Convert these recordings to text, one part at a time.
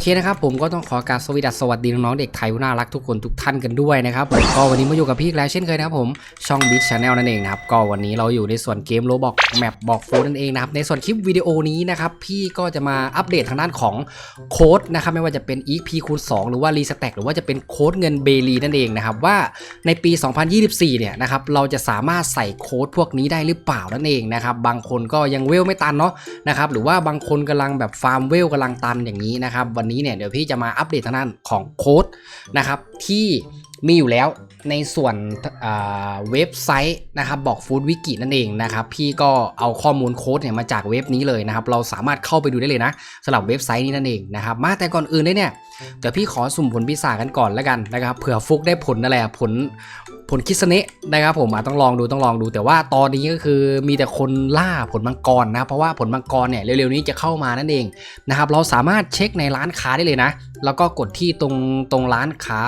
เคนะครับผมก็ต้องขอกรารสวัสดีสวัสดีน้องๆเด็กไทยน่ารักทุกคนทุกท่านกันด้วยนะครับผมก็วันนี้มาอยู่กับพี่แล้วเช่นเคยนะครับผมช่อง Beat Channel นั่นเองนะครับก็วันนี้เราอยู่ในส่วนเกมโรบอกแมปบอกฟูนั่นเองนะครับในส่วนคลิปวิดีโอนี้นะครับพี่ก็จะมาอัปเดตทางด้านของโค้ดนะครับไม่ว่าจะเป็น EP คูณ2หรือว่า r e s t a c k หรือว่าจะเป็นโค้ดเงินเบลีนั่นเองนะครับว่าในปี 2024 เนี่ยนะครับเราจะสามารถใส่โค้ดพวกนี้ได้หรือเปล่านั่นเองนะครับบางคนก็ยังเวลไม่ตันเนาะนะครับหรือว่าบางคนกำลังแบบฟาร์มเวลกำลังตันอย่างนี้นะครับวันนี้เนี่ยเดี๋ยวพี่จะมาอัปเดตทางด้านของโค้ดนะครับที่ มีอยู่แล้วในส่วนเว็บไซต์นะครับบอกฟู้ดวิกินั่นเองนะครับ พี่ก็เอาข้อมูลโค้ดเนี่ยมาจากเว็บนี้เลยนะครับ เราสามารถเข้าไปดูได้เลยนะสำหรับเว็บไซต์นี้นั่นเองนะครับ มาแต่ก่อนอื่นเลยเนี่ยเดี๋ยวพี่ขอสุ่มผลพิศากันก่อนแล้วกันนะครับเผื่อฟุกได้ผลอะไรอะผลผลคิสเนะนะครับผมอะต้องลองดูต้องลองดู แต่ว่าตอนนี้ก็คือมีแต่คนล่าผลมังกรนะเพราะว่าผลมังกรเนี่ยเร็วๆนี้จะเข้ามานั่นเองนะครับเราสามารถเช็คในร้านค้าได้เลยนะ แล้วก็กดที่ตรงตรงร้านค้า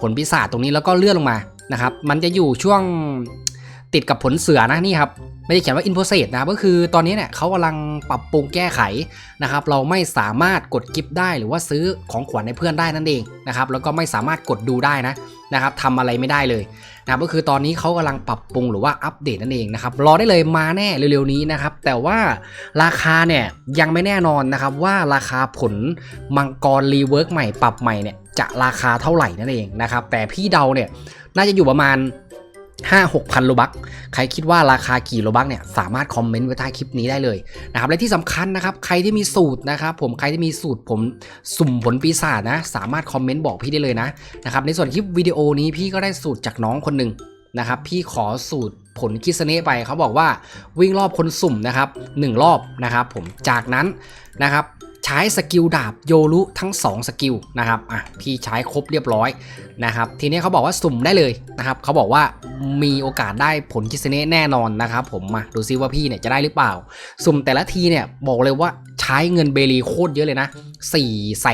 ผลพิศาจตรงนี้แล้วก็เลื่อนลงมานะครับ มันจะอยู่ช่วง ติดกับผลเสือนะนี่ครับไม่ได้เขียนว่า in process นะครับก็คือตอนนี้เนี่ยเขากำลังปรับปรุงแก้ไขนะครับเราไม่สามารถกดกิฟต์ได้หรือว่าซื้อของขวัญให้เพื่อนได้นั่นเองนะครับแล้วก็ไม่สามารถกดดูได้นะนะครับทำอะไรไม่ได้เลยนะครับก็คือตอนนี้เขากำลังปรับปรุงหรือว่าอัปเดตนั่นเองนะครับรอได้เลยมาแน่เร็วๆนี้นะครับแต่ว่าราคาเนี่ยยังไม่แน่นอนนะครับว่าราคาผลมังกรรีเวิร์กใหม่ปรับใหม่เนี่ยจะราคาเท่าไหร่นั่นเองนะครับแต่พี่เดาเนี่ยน่าจะอยู่ประมาณ 5 6พันโลบักใครคิดว่าราคากี่โลบักเนี่ยสามารถคอมเมนต์ไว้ใต้คลิปนี้ได้เลยนะครับและที่สำคัญนะครับใครที่มีสูตรนะครับผมใครที่มีสูตรผมสุ่มผลปีศาจนะสามารถคอมเมนต์บอกพี่ได้เลยนะนะครับในส่วนคลิปวิดีโอนี้พี่ก็ได้สูตรจากน้องคนหนึ่งนะครับพี่ขอสูตรผลคิสเนะไปเขาบอกว่าวิ่งรอบคนสุ่มนะครับหนึ่งรอบนะครับผมจากนั้นนะครับ ใช้สกิลดาบโยรุทั้ง 2 สกิลนะครับอะพี่ใช้ครบเรียบร้อยนะครับทีนี้เขาบอกว่าสุ่มได้เลยนะครับเขาบอกว่ามีโอกาสได้ผลคิสเนะแน่นอนนะครับผมมาดูซิว่าพี่เนี่ยจะได้หรือเปล่า สุ่มแต่ละทีเนี่ยบอกเลยว่าใช้เงินเบลีโคตรเยอะเลยนะ 4 7 3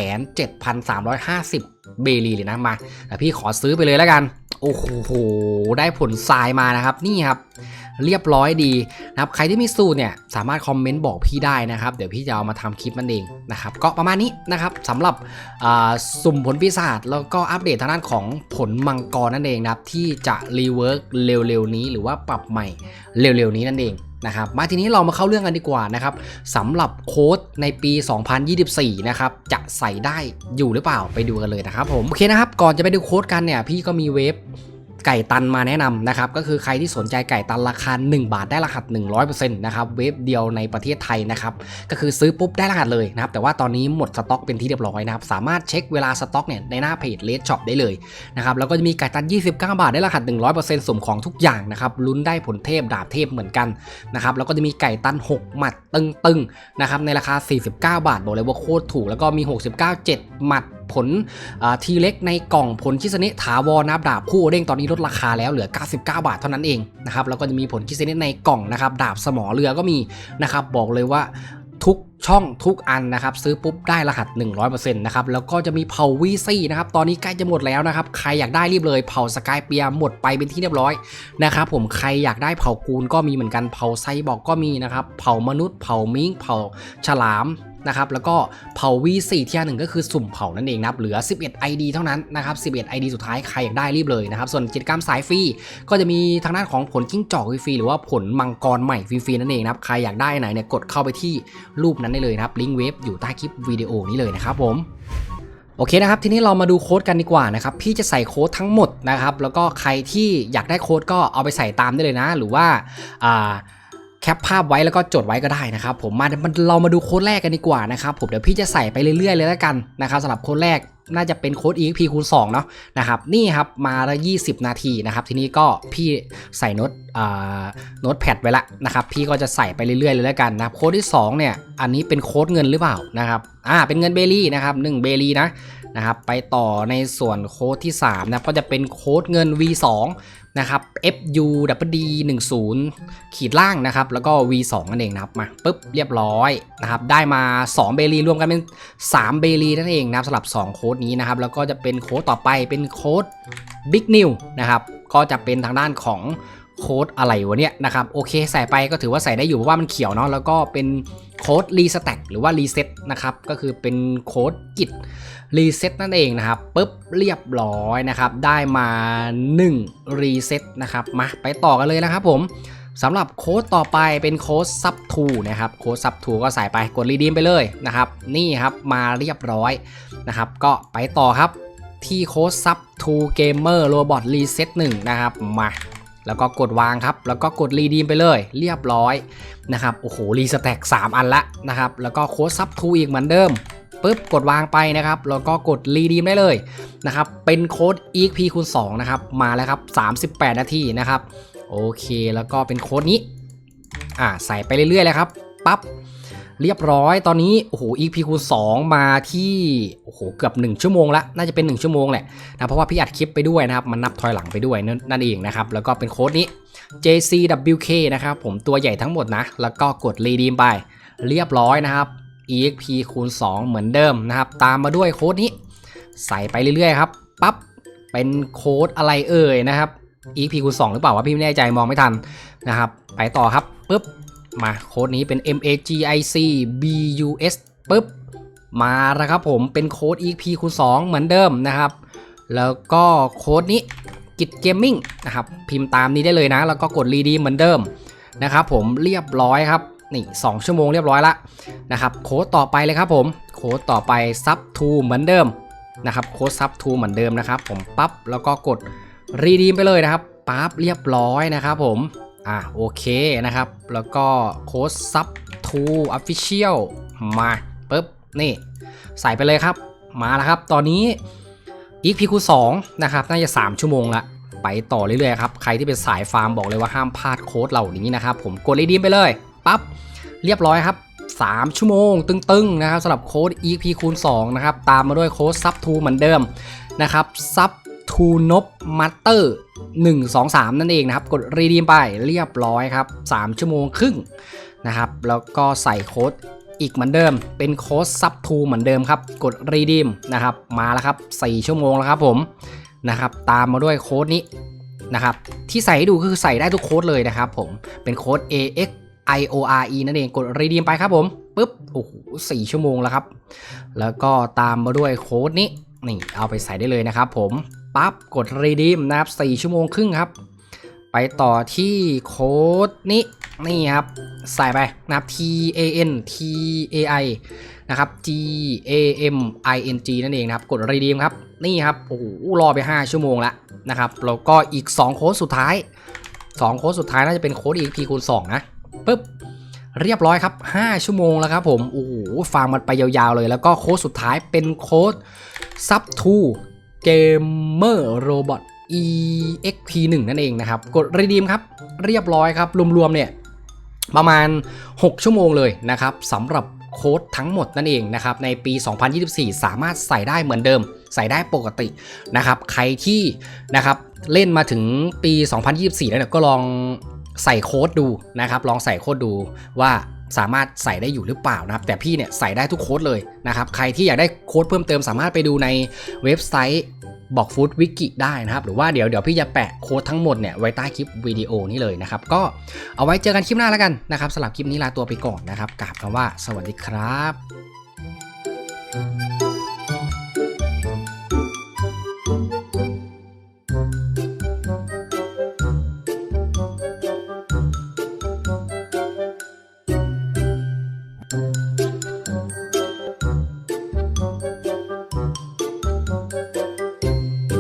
5 0 เบลีเลยนะมาแต่พี่ขอซื้อไปเลยแล้วกัน โอ้โหได้ผลทรายมานะครับนี่ครับ เรียบร้อยดีนะครับใครที่มีสูตรเนี่ยสามารถคอมเมนต์บอกพี่ได้นะครับ เดี๋ยวพี่จะเอามาทำคลิปนั่นเองนะครับก็ประมาณนี้นะครับสำหรับสุ่มผลปีศาจแล้วก็อัปเดตทางด้านของผลมังกรนั่นเองนะครับที่จะรีเวิร์กเร็วๆนี้หรือว่าปรับใหม่เร็วๆนี้นั่นเองนะครับมาทีนี้เรามาเข้าเรื่องกันดีกว่านะครับสำหรับโค้ดในปี 2024 นะครับจะใส่ได้อยู่หรือเปล่าไปดูกันเลยนะครับผมโอเคนะครับก่อนจะไปดูโค้ดกันเนี่ยพี่ก็มีเว็บ ไก่ตันมาแนะนำนะครับก็คือใครที่สนใจไก่ตันราคา 1 บาทได้รหัส 100%นะครับเว็บเดียวในประเทศไทยนะครับก็คือซื้อปุ๊บได้รหัสเลยนะครับแต่ว่าตอนนี้หมดสต็อกเป็นที่เรียบร้อยนะครับสามารถเช็คเวลาสต็อกเนี่ยในหน้าเพจเลดช็อปได้เลยนะครับแล้วก็จะมีไก่ตัน 29 บาทได้รหัส 100%สมของทุกอย่างนะครับลุ้นได้ผลเทพดาบเทพเหมือนกันนะครับแล้วก็จะมีไก่ตัน 6 หมัดตึงๆนะครับในราคา 49 บาทบอกเลยว่าโคตรถูกแล้วก็มี 69 7 หมัด ผลทีเล็กในกล่องผลคิสเนะถาวรนะครับดาบคู่เด้งตอนนี้ลดราคาแล้วเหลือ 99 บาทเท่านั้นเองนะครับแล้วก็จะมีผลคิสเนะในกล่องนะครับดาบสมอเรือก็มีนะครับบอกเลยว่าทุกช่องทุกอันนะครับ ซื้อปุ๊บได้รหัส 100%นะครับ แล้วก็จะมีเผาวีซี่นะครับ ตอนนี้ใกล้จะหมดแล้วนะครับ ใครอยากได้รีบเลยเผาสกายเปียหมดไปเป็นที่เรียบร้อยนะครับผมใครอยากได้เผากูลก็มีเหมือนกันเผาไซบอกก็มีนะครับ เผามนุษย์เผามิงเผาฉลาม นะครับแล้วก็เผา V4 เทียหนึ่งก็คือสุ่มเผานั่นเองนะครับเหลือ 11 ID เท่านั้นนะครับ11 ID สุดท้ายใครอยากได้รีบเลยนะครับส่วนกิจกรรมสายฟรีก็จะมีทางด้านของผลกิ้งจอกฟรีหรือว่าผลมังกรใหม่ฟรีๆนั่นเองนะครับใครอยากได้ไหนเนี่ยกดเข้าไปที่รูปนั้นได้เลยนะครับลิงก์เว็บอยู่ใต้คลิปวิดีโอนี้เลยนะครับผมโอเคนะครับทีนี้เรามาดูโค้ดกันดีกว่านะครับพี่จะใส่โค้ดทั้งหมดนะครับแล้วก็ใครที่อยากได้โค้ดก็เอาไปใส่ตามได้เลยนะ หรือว่า แคปภาพไว้แล้วก็จดไว้ก็ได้นะครับผมมาเรามาดูโค้ดแรกกันดีกว่านะครับผมเดี๋ยวพี่จะใส่ไปเรื่อยๆเลยแล้วกันนะครับสำหรับโค้ดแรกน่าจะเป็นโค้ด EXP คูณ2เนาะนะครับนี่ครับมาละ 20 นาทีนะครับทีนี้ก็พี่ใส่โน้ตอ่าโน้ตแพดไว้ละนะครับพี่ก็จะใส่ไปเรื่อยๆเลยแล้วกันนะครับโค้ดที่ 2 เนี่ยอันนี้เป็นโค้ดเงินหรือเปล่านะครับอ่าเป็นเงินเบลี่นะครับ1เบลี่นะนะครับไปต่อในส่วนโค้ดที่3นะก็จะเป็นโค้ดเงิน V2 นะครับ FU W 1 0ขีดล่างนะครับ แล้วก็ V2 นั่นเองนะครับ มาปุ๊บเรียบร้อยนะครับ ได้มา 2 เบลีรวมกันเป็น 3 เบลีนั่นเองนะครับสำหรับ 2 โค้ดนี้นะครับ แล้วก็จะเป็นโค้ดต่อไปเป็นโค้ด Big New นะครับ ก็จะเป็นทางด้านของโค้ดอะไรวะเนี่ยนะครับ โอเคใส่ไปก็ถือว่าใส่ได้อยู่เพราะว่ามันเขียวเนาะ แล้วก็เป็น โค้ดรีสแต็กหรือว่ารีเซ็ตนะครับก็คือเป็นโค้ดกิจรีเซ็ตนั่นเองนะครับปุ๊บเรียบร้อยนะครับ ได้มา1รีเซ็ตนะครับมาไปต่อกันเลยนะครับผมสำหรับโค้ดต่อไปเป็นโค้ดซับทูนะครับโค้ดซับทูก็ใส่ไปกดรีดีมไปเลยนะครับนี่ครับมาเรียบร้อยนะครับก็ไปต่อครับที่โค้ดซับทูเกมเมอร์โรบอทรีเซ็ตหนึ่งนะครับมา แล้วก็กดวางครับ แล้วก็กดรีดีมไปเลย เรียบร้อยนะครับ โอ้โห รีสแต็ก3อันละนะครับ แล้วก็โค้ดซับทูอีกเหมือนเดิมปุ๊บกดวางไปนะครับ แล้วก็กดรีดีมได้เลยนะครับ เป็นโค้ด EXP คูณ2นะครับ มาแล้วครับ 38 นาทีนะครับ โอเค แล้วก็เป็นโค้ดนี้ อ่า ใส่ไปเรื่อยๆเลยครับ ปั๊บ เรียบร้อยตอนนี้โอ้โห EP คูณ2มาที่โอ้โหเกือบ 1 ชั่วโมงละน่าจะเป็น 1 ชั่วโมงแหละนะเพราะว่าพี่อัดคลิปไปด้วยนะครับ มันนับถอยหลังไปด้วยนั่นนั่นเองนะครับ แล้วก็เป็นโค้ดนี้ JCWK นะครับผมตัวใหญ่ทั้งหมดนะ แล้วก็กดรีดีมไป เรียบร้อยนะครับ EXP คูณ2 เหมือนเดิมนะครับ ตามมาด้วยโค้ดนี้ ใส่ไปเรื่อยๆครับปั๊บเป็นโค้ดอะไรเอ่ยนะครับ EXP คูณ2หรือเปล่าวะพี่ไม่แน่ใจมองไม่ทันนะครับ ไปต่อครับปุ๊บ มาโค้ดนี้เป็น MAGIC BUS ปุ๊บ มาแล้วครับผมเป็นโค้ด EP คูณ2เหมือนเดิมนะครับ แล้วก็โค้ดนี้กิจเกมมิ่งนะครับ พิมพ์ตามนี้ได้เลยนะ แล้วก็กดรีดีเหมือนเดิมนะครับผมเรียบร้อยครับ นี่ 2 ชั่วโมงเรียบร้อยละนะครับโค้ดต่อไปเลยครับผม โค้ดต่อไปซับทูเหมือนเดิมนะครับโค้ดซับทูเหมือนเดิมนะครับผมปั๊บแล้วก็กดรีดีมไปเลยนะครับปั๊บเรียบร้อยนะครับผม อะโอเคนะครับ แล้วก็โค้ดซับทูออฟฟิเชียลมาปุ๊บ นี่ ใส่ไปเลยครับ มาแล้วครับ ตอนนี้อีกพีคูสองนะครับ น่าจะ 3 ชั่วโมงละ ไปต่อเรื่อยๆครับ ใครที่เป็นสายฟาร์มบอกเลยว่าห้ามพลาดโค้ดเหล่านี้นะครับ ผมกดรีดีมไปเลย ปั๊บ เรียบร้อยครับ3 ชั่วโมง ตึงๆนะครับสำหรับโค้ด EP คูณ2นะครับ ตามมาด้วยโค้ดซับทูเหมือนเดิมนะครับซับทูนบมัตเตอร์ 1 2 3 นั่นเองนะครับ กดรีดีมไปเรียบร้อยครับ 3 ชั่วโมงครึ่งนะครับ แล้วก็ใส่โค้ดอีกเหมือนเดิม เป็นโค้ดซับทูเหมือนเดิมครับ กดรีดีมนะครับ มาแล้วครับ 4 ชั่วโมงแล้วครับผมนะครับ ตามมาด้วยโค้ดนี้นะครับ ที่ใส่ให้ดูคือใส่ได้ทุกโค้ดเลยนะครับผม เป็นโค้ด AX IORE นั่นเองกดรีดีมไปครับผมปุ๊บโอ้โหสี่ชั่วโมงแล้วครับ แล้วก็ตามมาด้วยโค้ดนี้นี่เอาไปใส่ได้เลยนะครับผม ปั๊บกดรีดีมนะครับ4ชั่วโมงครึ่งครับ ไปต่อที่โค้ดนี้นี่ครับ ใส่ไปนะครับ T A N T A I นะครับ G A M I N G นั่นเองนะครับ กดรีดีมครับ นี่ครับโอ้โหรอไป 5 ชั่วโมงแล้วนะครับแล้วก็อีก 2 โค้ดสุดท้าย 2 โค้ดสุดท้ายน่าจะเป็นโค้ด EXP คูณ2นะปึ๊บเรียบร้อยครับ 5 ชั่วโมงแล้วครับผม โอ้โหฟังมันไปยาวๆเลย แล้วก็โค้ดสุดท้ายเป็นโค้ด sub 2 gamer robot exp 1 นั่นเองนะครับ กด redeem ครับ เรียบร้อยครับ รวมๆเนี่ยประมาณ 6 ชั่วโมงเลยนะครับสำหรับโค้ดทั้งหมดนั่นเองนะครับในปี 2024 สามารถใส่ได้เหมือนเดิม ใส่ได้ปกตินะครับใครที่นะครับเล่นมาถึงปี 2024 แล้วเนี่ยก็ลองใส่โค้ดดูนะครับ ลองใส่โค้ดดูว่า สามารถใส่ได้อยู่หรือเปล่านะครับ แต่พี่เนี่ยใส่ได้ทุกโค้ดเลยนะครับ ใครที่อยากได้โค้ดเพิ่มเติมสามารถไปดูในเว็บไซต์บอกฟู้ดวิกิได้นะครับ หรือว่าเดี๋ยวเดี๋ยวพี่จะแปะโค้ดทั้งหมดเนี่ยไว้ใต้คลิปวิดีโอนี้เลยนะครับ ก็เอาไว้เจอกันคลิปหน้าแล้วกันนะครับสำหรับคลิปนี้ลาตัวไปก่อนนะครับกราบคำว่าสวัสดีครับ